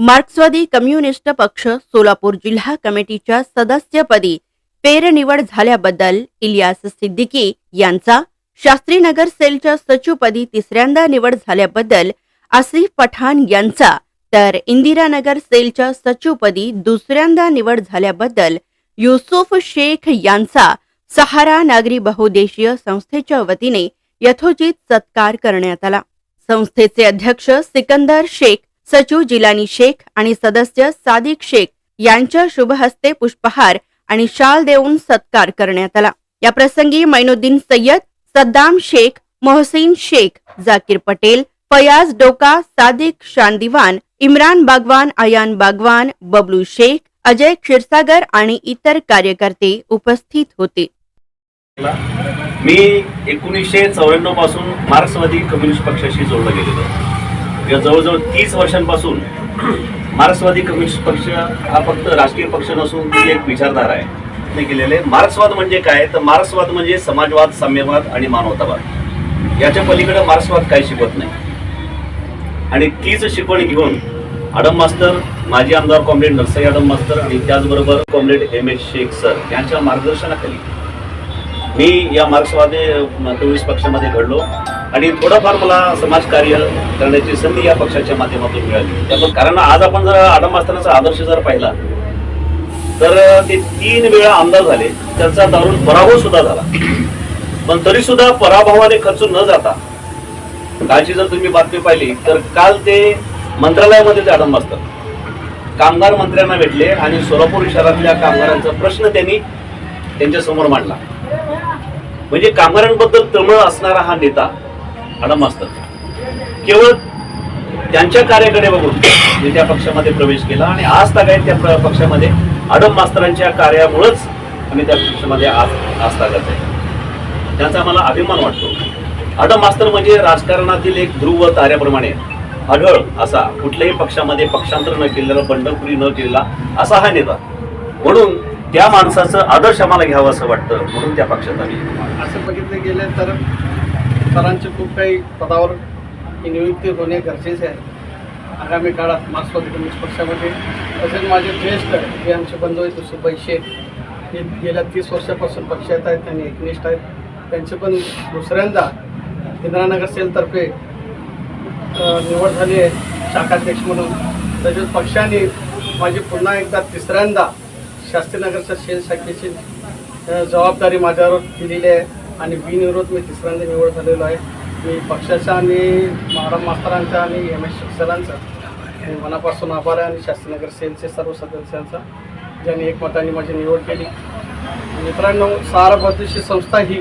मार्क्सवादी कम्युनिस्ट पक्ष सोलापूर जिल्हा कमिटीच्या सदस्यपदी फेरनिवड झाल्याबद्दल इलियास सिद्दीकी यांचा शास्त्रीनगर सेलच्या सचिवपदी तिसऱ्यांदा निवड झाल्याबद्दल आसिफ पठाण यांचा तर इंदिरानगर सेलच्या सचिवपदी दुसऱ्यांदा निवड झाल्याबद्दल युसुफ शेख यांचा सहारा नागरी बहुदेशीय संस्थेच्या वतीने यथोचित सत्कार करण्यात आला. संस्थेचे अध्यक्ष सिकंदर शेख सचिव जिलानी शेख आणि सदस्य सादिक शेख यांच्या शुभहस्ते पुष्पहार आणि शाल देऊन सत्कार करण्यात आला. या प्रसंगी मैनुद्दीन सय्यद सद्दाम शेख मोहसिन शेख जाकीर पटेल फयाज डोका सादिक शांदिवान इम्रान बागवान आयान बागवान बबलू शेख अजय क्षीरसागर आणि इतर कार्यकर्ते उपस्थित होते. मी एकोणीसशे चौऱ्याण्णवपासून मार्क्सवादी कम्युनिस्ट पक्षाशी जोडलं गेलेलो जवळजवळ तीस वर्षांपासून मार्क्सवादी कम्युनिस्ट पक्ष हा फक्त राजकीय पक्ष नसून ती एक विचारधारा आहे. ते केलेले मार्क्सवाद म्हणजे काय? तर मार्क्सवाद म्हणजे समाजवाद साम्यवाद आणि मानवतावाद. याच्या पलीकडे मार्क्सवाद काही शिकवत नाही. आणि तीच शिकवण घेऊन आडम मास्तर माजी आमदार कॉम्रेड नरसई आडम मास्तर आणि त्याचबरोबर comrade M S Shaikh sir यांच्या मार्गदर्शनाखाली मी या मार्क्सवादी कम्युनिस्ट पक्षामध्ये घडलो आणि थोडंफार मला समाजकार्य करण्याची संधी या पक्षाच्या माध्यमातून मिळाली. त्यामुळे कारण आज आपण जर आडम मास्तरांचा आदर्श जर पाहिला तर ते तीन वेळा आमदार झाले. त्यांचा दारुण पराभव सुद्धा झाला. पण तरी सुद्धा पराभवाने खचून न जाता कालची जर तुम्ही बातमी पाहिली तर काल ते मंत्रालयामध्ये ते आडम मास्तर. कामगार मंत्र्यांना भेटले आणि सोलापूर शहरातल्या कामगारांचा प्रश्न त्यांनी त्यांच्यासमोर मांडला. म्हणजे कामगारांबद्दल तळमळ असणारा हा नेता अडम मास्तर. केवळ त्यांच्या कार्याकडे बघून मी त्या पक्षामध्ये प्रवेश केला आणि आज तागायत त्या प्र- पक्षामध्ये आडम मास्तरांच्या कार्यामुळंच आम्ही त्या पक्षामध्ये आज आज तागत आहे. त्याचा मला अभिमान वाटतो. आडम मास्तर म्हणजे राजकारणातील एक ध्रुव ताऱ्याप्रमाणे आढळ असा कुठल्याही पक्षामध्ये पक्षांतर न केलेला बंडखोरी न केलेला असा हा नेता. म्हणून त्या माणसाचं आदर्श आम्हाला घ्यावं असं वाटतं म्हणून त्या पक्षात आम्ही असं बघितलं गेले तर सरांचे खूप काही पदावर नियुक्ती होणे गरजेचे आहे. आगामी काळात मार्क्सवादी कम्युनिस्ट पक्षामध्ये तसेच माझे ज्येष्ठ जे आमचे बंधू आहेत सुबाई शेख हे गेल्या तीस वर्षापासून पक्षात आहेत त्यांनी एकनिष्ठ आहेत. त्यांचे पण दुसऱ्यांदा इंदिरानगर सेलतर्फे निवड झाली आहे शाखाध्यक्ष म्हणून. तसेच पक्षाने माझी पुन्हा एकदा तिसऱ्यांदा शास्त्रीनगरच्या सेल शाखेची जबाबदारी माझ्यावर दिलेली आहे आणि बिनविरोध मी तिसऱ्यांदा निवड झालेलो आहे. मी पक्षाचा आणि महाराम मास्तरांचा आणि एम एस सरांचा मनापासून आभार आहे आणि शास्त्रीनगर सेलचे सर्व सदस्यांचा ज्यांनी एकमताने माझी निवड केली. मित्रांनो सारा बद्देशी संस्था ही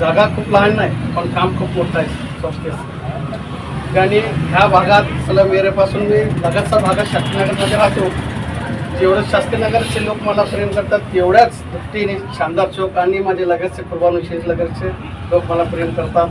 जागा खूप लहान नाही पण काम खूप मोठं आहे संस्थेचं. आणि ह्या भागात सलम एरियापासून मी लगतचा भागात शास्त्रीनगरमध्ये राहतो जेवढं शास्त्रीनगरचे लोक मला प्रेम करतात तेवढ्याच दृष्टीने शानदार चौक आणि माझे लगतचे कुर्बान विशेष लगतचे लोक मला प्रेम करतात.